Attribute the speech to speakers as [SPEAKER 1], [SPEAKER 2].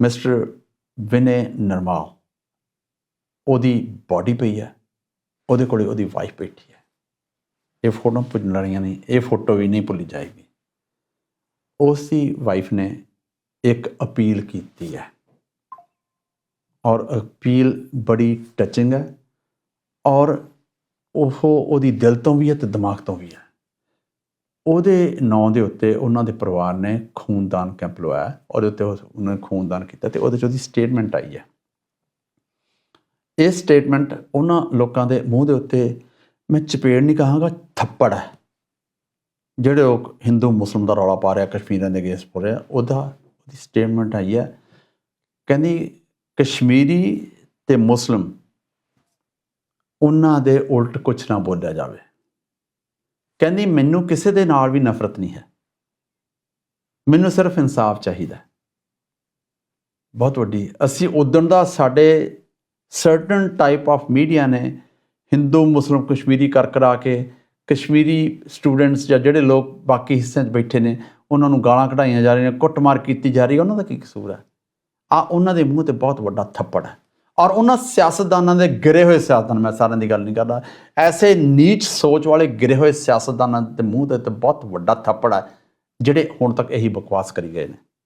[SPEAKER 1] Mister Vinay ਨਰਮਾਲ, ਉਹਦੀ body ਪਈ ਹੈ, ਉਹਦੇ ਕੋਲੇ ਉਹਦੀ ਵਾਈਫ ਬੈਠੀ ਹੈ। ਇਹ ਫੋਟੋ ਭੁੱਲਣ ਵਾਲੀਆਂ ਨਹੀਂ ਇਹ ਫੋਟੋ ਵੀ ਨਹੀਂ ਭੁੱਲੀ ਜਾਏਗੀ। ਉਸ ਦੀ ਵਾਈਫ ਨੇ ਇੱਕ ਅਪੀਲ ਕੀਤੀ ਹੈ। ਔਰ ਅਪੀਲ ਬੜੀ ਟੱਚਿੰਗ ਹੈ, ਔਰ ਉਹ ਉਹਦੀ ਦਿਲ ਤੋਂ ਵੀ ਹੈ ਤੇ ਦਿਮਾਗ ਤੋਂ ਵੀ ਹੈ। ਉਹਦੇ ਨਾਂ ਦੇ ਉੱਤੇ ਉਹਨਾਂ ਦੇ ਪਰਿਵਾਰ ਨੇ ਖੂਨਦਾਨ ਕੈਂਪ ਲਵਾਇਆ ਔਰ ਉੱਤੇ ਉਹਨਾਂ ਨੇ ਖੂਨਦਾਨ ਕੀਤਾ ਤੇ ਉਹਦੇ ਚ ਉਹਦੀ ਸਟੇਟਮੈਂਟ ਆਈ ਹੈ। ਇਹ ਸਟੇਟਮੈਂਟ ਉਹਨਾਂ ਲੋਕਾਂ ਦੇ ਮੂੰਹ ਦੇ ਉੱਤੇ, ਮੈਂ ਚਪੇੜ ਨਹੀਂ ਕਹਾਂਗਾ, ਥੱਪੜ ਹੈ। ਜਿਹੜੇ ਲੋਕ ਹਿੰਦੂ ਮੁਸਲਮਾਨ ਦਾ ਰੌਲਾ ਪਾ ਰਿਹਾ, ਕਸ਼ਮੀਰਾਂ ਦੇ ਅਗੇਂਸਟ ਬੋਲ ਰਿਹਾ, ਉਹਦਾ ਉਹਦੀ ਸਟੇਟਮੈਂਟ ਆਈ ਹੈ। ਕਹਿੰਦੀ, ਕਸ਼ਮੀਰੀ ਤੇ ਮੁਸਲਮ, ਉਹਨਾਂ ਦੇ ਉਲਟ ਕੁਝ ਨਾ ਬੋਲਿਆ ਜਾਵੇ। ਕਹਿੰਦੀ, ਮੈਨੂੰ ਕਿਸੇ ਦੇ ਨਾਲ ਵੀ ਨਫ਼ਰਤ ਨਹੀਂ ਹੈ। ਮੈਨੂੰ ਸਿਰਫ ਇਨਸਾਫ ਚਾਹੀਦਾ ਬਹੁਤ ਵੱਡੀ। ਅਸੀਂ ਉਦਣ ਦਾ ਸਾਡੇ ਸਰਟਨ ਟਾਈਪ ਆਫ ਮੀਡੀਆ ਨੇ ਹਿੰਦੂ ਮੁਸਲਮ ਕਸ਼ਮੀਰੀ ਕਰ ਕਰਾ ਕੇ ਕਸ਼ਮੀਰੀ ਸਟੂਡੈਂਟਸ ਜਾਂ ਜਿਹੜੇ ਲੋਕ ਬਾਕੀ ਹਿੱਸਿਆਂ 'ਚ ਬੈਠੇ ਨੇ, ਉਹਨਾਂ ਨੂੰ ਗਾਲਾਂ ਕਢਾਈਆਂ ਜਾ ਰਹੀਆਂ, ਕੁੱਟਮਾਰ ਕੀਤੀ ਜਾ ਰਹੀ ਹੈ। ਉਹਨਾਂ ਦਾ ਕੀ ਕਸੂਰ ਹੈ? ਆ ਉਹਨਾਂ ਦੇ ਮੂੰਹ ਤੇ ਬਹੁਤ ਵੱਡਾ ਥੱਪੜ ਹੈ। ਔਰ ਉਹਨਾਂ ਸਿਆਸਤਦਾਨਾਂ ਦੇ ਗਿਰੇ ਹੋਏ ਸਿਆਸਤਦਾਨ, ਮੈਂ ਸਾਰਿਆਂ ਦੀ ਗੱਲ ਨਹੀਂ ਕਰਦਾ, ਐਸੇ ਨੀਚ ਸੋਚ ਵਾਲੇ ਗਿਰੇ ਹੋਏ ਸਿਆਸਤਦਾਨਾਂ ਦੇ ਮੂੰਹ ਤੇ ਤੇ ਬਹੁਤ ਵੱਡਾ ਥੱਪੜ ਹੈ ਜਿਹੜੇ ਹੁਣ ਤੱਕ ਇਹੀ ਬਕਵਾਸ ਕਰੀ ਗਏ ਨੇ।